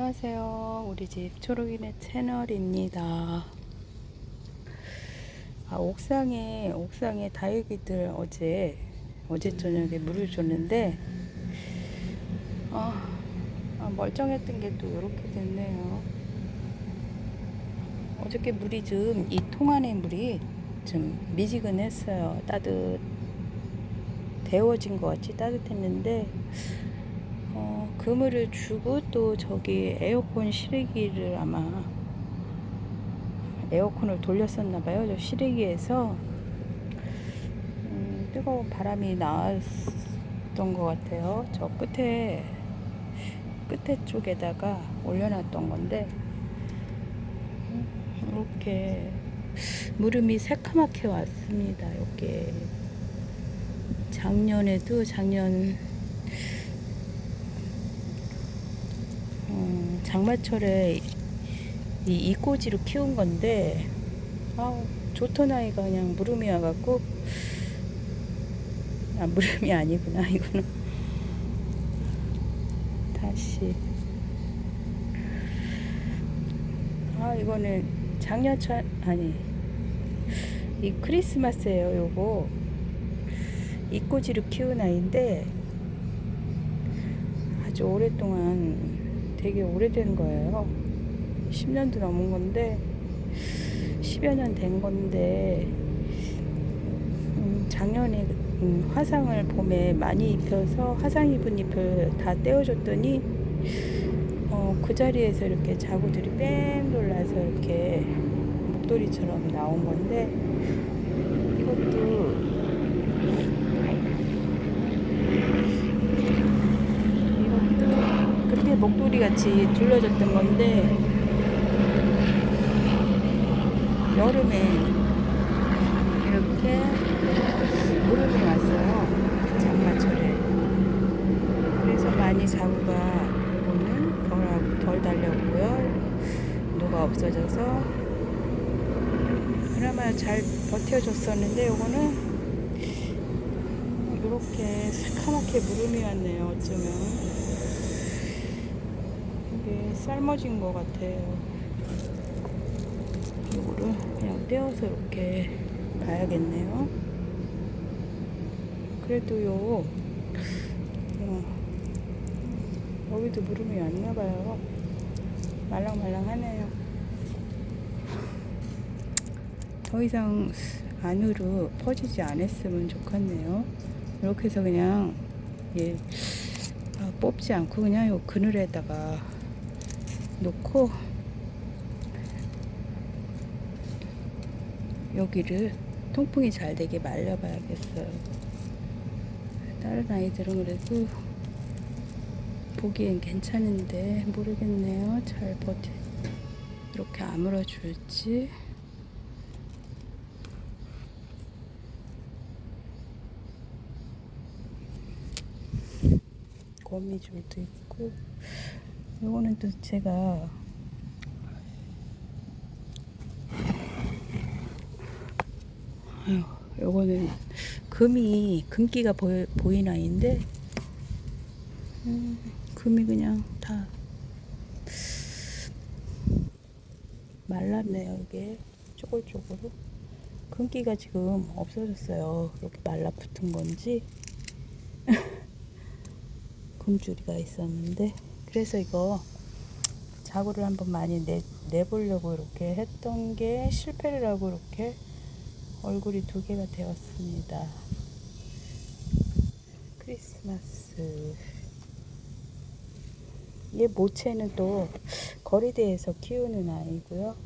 안녕하세요. 우리 집 초록이네 채널입니다. 아, 옥상에, 옥상에 다육이들 어제, 어제 저녁에 물을 줬는데, 아, 아, 멀쩡했던 게 또 이렇게 됐네요. 어저께 물이 좀, 이 통 안에 물이 좀 미지근했어요. 따뜻, 데워진 것 같이 따뜻했는데, 어, 그물을 주고 또 저기 에어컨 실외기를 아마 에어컨을 돌렸었나 봐요. 저 실외기에서 음, 뜨거운 바람이 나왔던 것 같아요. 저 끝에 끝에 쪽에다가 올려놨던 건데 음, 이렇게 물음이 새카맣게 왔습니다. 이렇게 작년에도 작년 음, 장마철에 이 이꼬지로 키운 건데 아 좋던 아이가 그냥 무름이 와갖고 아 무름이 아니구나 이거는. 다시. 아 이거는 작년철 아니 이 크리스마스예요 요거. 이꼬지로 키운 아이인데 아주 오랫동안 되게 오래된 거예요. 10년도 넘은 건데 10여 년 된 건데 음, 작년에 음, 화상을 봄에 많이 입혀서 화상 입은 잎을 다 떼어줬더니 어, 그 자리에서 이렇게 자구들이 뺑 돌라서 이렇게 목도리처럼 나온 건데 이것도 이것도 그때 목도리 같이 둘러졌던 건데 여름에 이렇게 무름이 왔어요. 장마철에. 그래서 많이 자구가 이거는 덜, 덜 달렸고요. 누가 없어져서. 그나마 잘 버텨줬었는데 요거는 이렇게 새카맣게 무름이 왔네요 어쩌면 이게 삶아진 것 같아요. 이거를 그냥 떼어서 이렇게 봐야겠네요. 그래도요, 어, 여기도 무름이 왔나봐요. 말랑말랑하네요. 더 이상 안으로 퍼지지 않았으면 좋겠네요. 이렇게 해서 그냥, 예, 아, 뽑지 않고 그냥 요 그늘에다가 놓고 여기를 통풍이 잘 되게 말려봐야겠어요. 다른 아이들은 그래도 보기엔 괜찮은데 모르겠네요. 잘 버티 이렇게 아물어 줄지. 거미줄도 있고 요거는 또 제가 아유, 요거는 금이 금기가 보이, 보인 아이인데 음, 금이 그냥 다 말랐네요 이게. 쪼글쪼글 금기가 지금 없어졌어요. 이렇게 말라붙은 건지. 금줄이가 있었는데 그래서 이거 자구를 한번 많이 내, 내보려고 이렇게 했던 게 실패를 하고 이렇게 얼굴이 두 개가 되었습니다. 크리스마스. 얘 모체는 또 거리대에서 키우는 아이고요.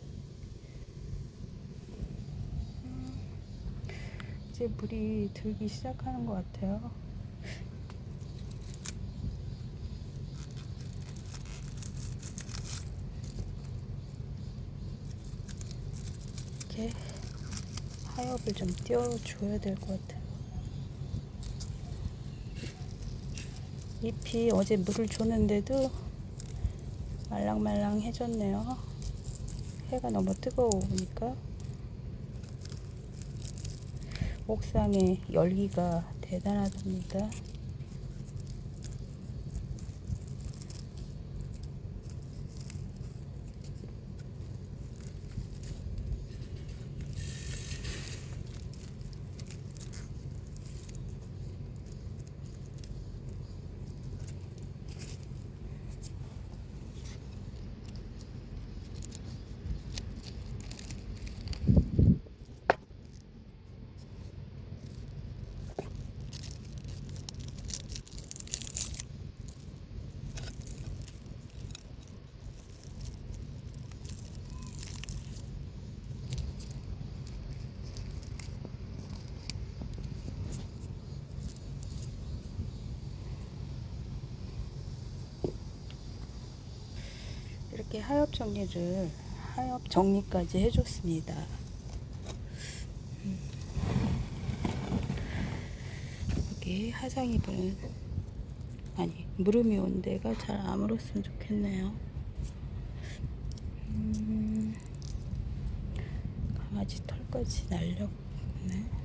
이제 물이 들기 시작하는 것 같아요. 이렇게 하엽을 좀 띄워줘야 될 것 같아요. 잎이 어제 물을 줬는데도 말랑말랑해졌네요. 해가 너무 뜨거우니까 옥상에 열기가 대단하답니다. 하엽 정리를 하엽 정리까지 해줬습니다. 음. 여기 화상 입은 아니 무릎이 온 데가 잘 아물었으면 좋겠네요. 음, 강아지 털까지 날렸네.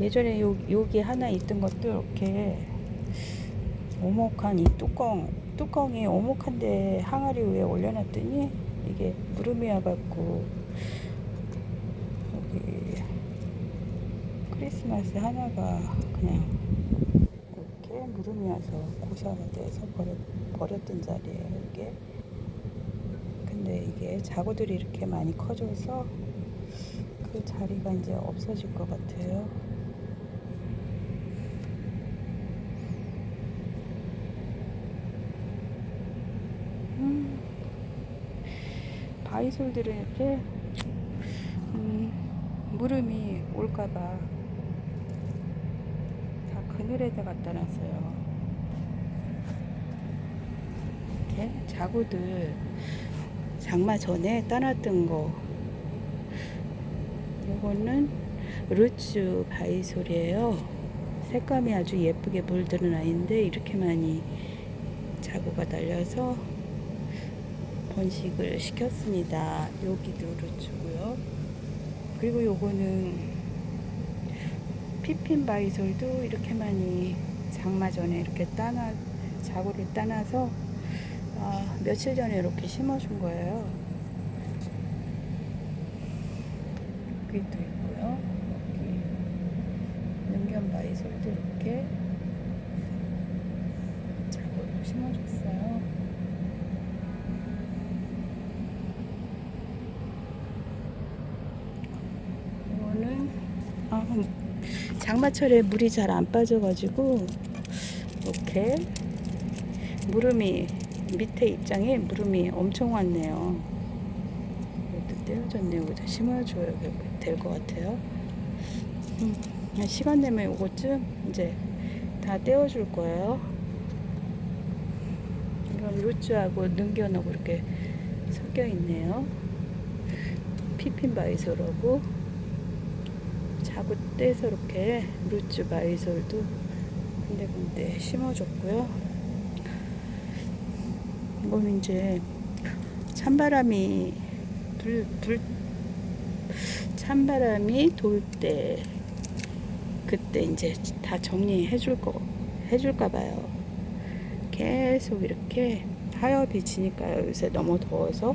예전에 요, 여기 하나 있던 것도 이렇게 오목한 이 뚜껑 뚜껑이 오목한데 항아리 위에 올려놨더니 이게 무름이 와갖고 여기 크리스마스 하나가 그냥 이렇게 무름이 와서 고사가 돼서 버렸, 버렸던 자리예요 이게. 근데 이게 자구들이 이렇게 많이 커져서 그 자리가 이제 없어질 것 같아요 음, 바이솔들은 이렇게 음, 무름이 올까봐 다 그늘에다 갖다 놨어요. 이렇게 자구들 장마 전에 따놨던 거. 이거는 루츠 바이솔이에요. 색감이 아주 예쁘게 물드는 아이인데 이렇게 많이 자구가 달려서 번식을 시켰습니다. 여기도 루츠고요. 그리고 요거는 피핀 바이솔도 이렇게 많이 장마 전에 이렇게 따나 자구를 따놔서 아, 며칠 전에 이렇게 심어준 거예요. 여기도 있고요. 여기 능견 바이솔도 이렇게 자구를 심어줬어요. 이거는 아, 장마철에 물이 잘 안 빠져가지고 이렇게 무름이 밑에 입장에 무름이 엄청 왔네요. 이것도 떼어졌네요. 이거 심어줘야 될 것 같아요. 음, 시간 되면 이것쯤 이제 다 떼어줄 거예요. 이건 루츠하고 능견하고 이렇게 섞여 있네요. 피핀 바이솔하고 자구 떼서 이렇게 루츠 바이솔도 군데군데 심어줬고요. 이거는 이제 찬바람이 불, 불 찬바람이 돌 때 그때 이제 다 정리해 줄 거 해줄까 봐요. 계속 이렇게 하엽이 지니까요. 요새 너무 더워서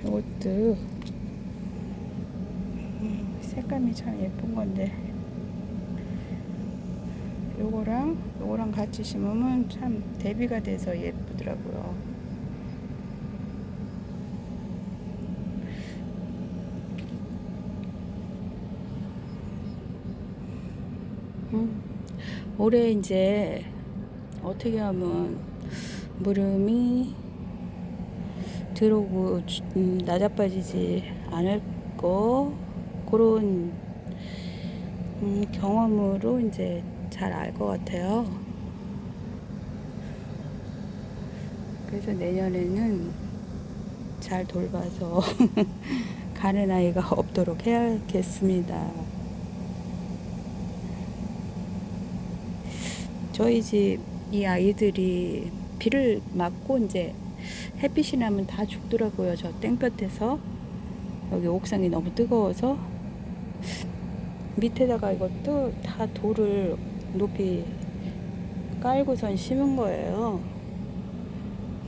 이것도 음, 색감이 참 예쁜 건데 요거랑 요거랑 같이 심으면 참 대비가 돼서 예쁘더라고요. 음, 올해 이제 어떻게 하면 무름이 들어오고 음, 낮아빠지지 않을 거 그런 음, 경험으로 이제 잘 알 것 같아요. 그래서 내년에는 잘 돌봐서 가는 아이가 없도록 해야겠습니다. 저희 집 이 아이들이 비를 맞고 이제 햇빛이 나면 다 죽더라고요. 저 땡볕에서 여기 옥상이 너무 뜨거워서 밑에다가 이것도 다 돌을 높이 깔고선 심은 거예요.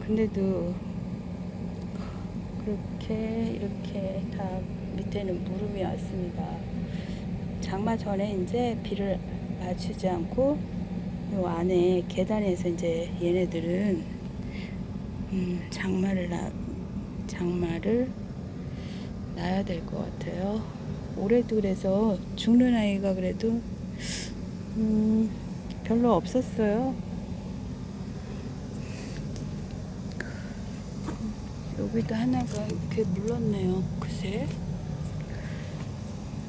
근데도 그렇게 이렇게 다 밑에는 무름이 왔습니다. 장마 전에 이제 비를 맞추지 않고 요 안에 계단에서 이제 얘네들은 음, 장마를 나 장마를 놔야 될 것 같아요. 올해도 그래서 죽는 아이가 그래도 음, 별로 없었어요. 여기도 하나가 이렇게 물렀네요. 글쎄.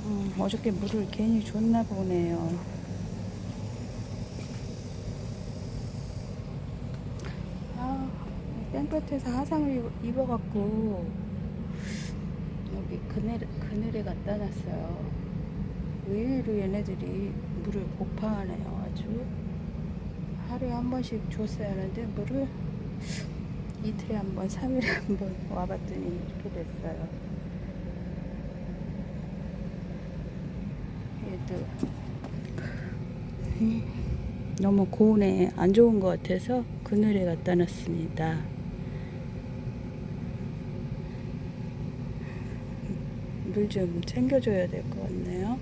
음, 음, 어저께 물을 괜히 줬나 보네요. 아, 땡볕에서 화상을 입- 입어갖고 여기 그늘, 그늘에 갖다 놨어요. 의외로 얘네들이 물을 고파하네요, 아주. 하루에 한 번씩 줬어야 하는데 물을 이틀에 한 번, 3일에 한 번 와봤더니 이렇게 됐어요. 얘도 음, 너무 고온에 안 좋은 것 같아서 그늘에 갖다 놨습니다. 물좀 챙겨줘야 될 것 같네요.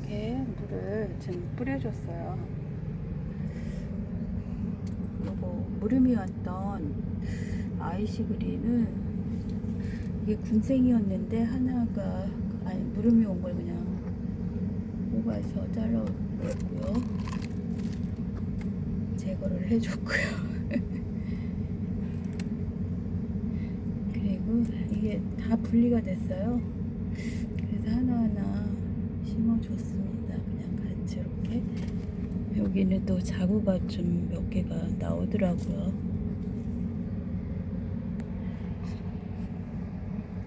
이렇게 물을 좀 뿌려줬어요. 요거 무름이 왔던 아이시그리는 이게 군생이었는데 하나가 아니 무름이 온 걸 그냥 뽑아서 잘라냈고요. 제거를 해줬고요. 그리고 이게 다 분리가 됐어요. 그래서 하나하나 심어줬습니다. 그냥 같이 이렇게. 여기는 또 자구가 좀 몇 개가 나오더라고요.